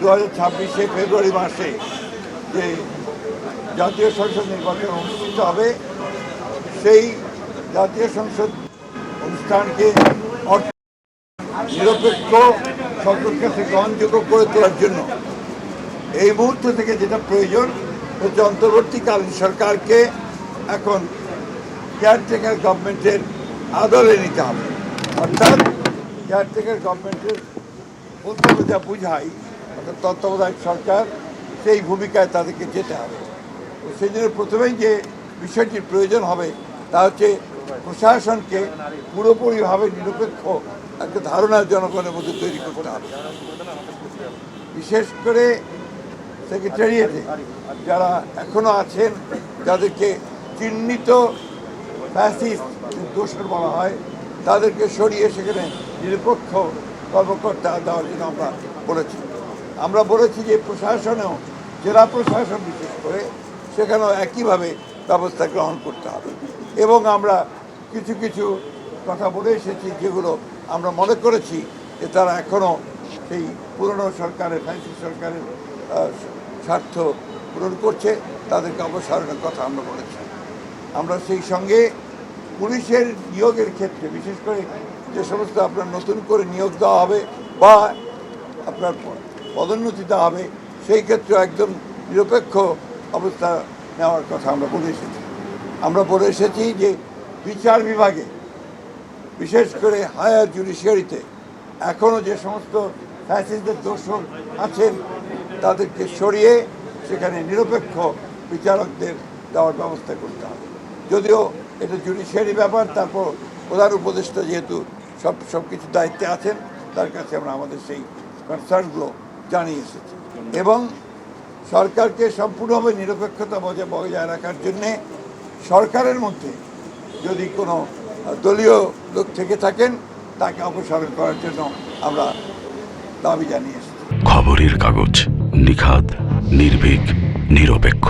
দু হাজার ছাব্বিশে ফেব্রুয়ারি মাসে যে জাতীয় সংসদ নির্বাচন অনুষ্ঠিত হবে, সেই জাতীয় সংসদ অনুষ্ঠানকে নিরপেক্ষ সকল কাছে গ্রহণযোগ্য করে তোলার জন্য। এই মুহূর্ত থেকে যেটা প্রয়োজন হচ্ছে অন্তর্বর্তীকালীন সরকারকে এখন কেয়ারটেকার গভর্নমেন্টের আদলে নিতে হবে। অর্থাৎ কেয়ারটেকার গভর্নমেন্টের বলতে যা বুঝাই তত্ত্বাবধায়ক সরকার সেই ভূমিকায় তাদেরকে যেতে হবে। তো সেই জন্য প্রথমেই যে বিষয়টির প্রয়োজন হবে, তা হচ্ছে প্রশাসনকে পুরোপুরিভাবে নিরপেক্ষ একটা ধারণা জনগণের মধ্যে তৈরি করতে হবে। বিশেষ করে সেক্রেটারিয়েটে যারা এখনও আছেন, যাদেরকে চিহ্নিত ফ্যাসিস্ট দোষর বলা হয়, তাদেরকে সরিয়ে সেখানে নিরপেক্ষ কর্মকর্তা দেওয়ার জন্য আমরা বলেছি। আমরা বলেছি যে প্রশাসনেও জেলা প্রশাসন বিশেষ করে সেখানেও একইভাবে ব্যবস্থা গ্রহণ করতে হবে। এবং আমরা কিছু কিছু কথা বলে এসেছি যেগুলো আমরা মনে করেছি যে তারা এখনও সেই পুরনো সরকারের ফ্যান্সি সরকারের স্বার্থ পূরণ করছে, তাদেরকে অপসারণের কথা আমরা বলেছি। আমরা সেই সঙ্গে পুলিশের নিয়োগের ক্ষেত্রে, বিশেষ করে যে সমস্ত আপনার নতুন করে নিয়োগ দেওয়া হবে বা আপনার প- পদোন্নতি দেওয়া হবে, সেই ক্ষেত্রে একদম নিরপেক্ষ অবস্থা নেওয়ার কথা আমরা বলে এসেছি। আমরা বলে এসেছি যে বিচার বিভাগে, বিশেষ করে হায়ার জুডিশিয়ারিতে এখনও যে সমস্ত ফ্যাসিস্টদের দোষর আছেন তাদেরকে সরিয়ে সেখানে নিরপেক্ষ বিচারকদের দেওয়ার ব্যবস্থা করতে হবে। যদিও এটা জুডিশিয়ারি ব্যাপার, তারপর প্রধান উপদেষ্টা যেহেতু সব সব কিছু দায়িত্বে আছেন, তার কাছে আমরা আমাদের সেই কনসার্নগুলো জানিয়ে এসেছে এবং সরকারকে সম্পূর্ণভাবে নিরপেক্ষতা বজায় বজায় রাখার জন্যে সরকারের মধ্যে যদি কোনো দলীয় লোক থেকে থাকেন, তাকে অপসারণ করার জন্য আমরা দাবি জানিয়ে এসেছি খবরের কাগজ নিখাত নির্ভীক, নিরপেক্ষ।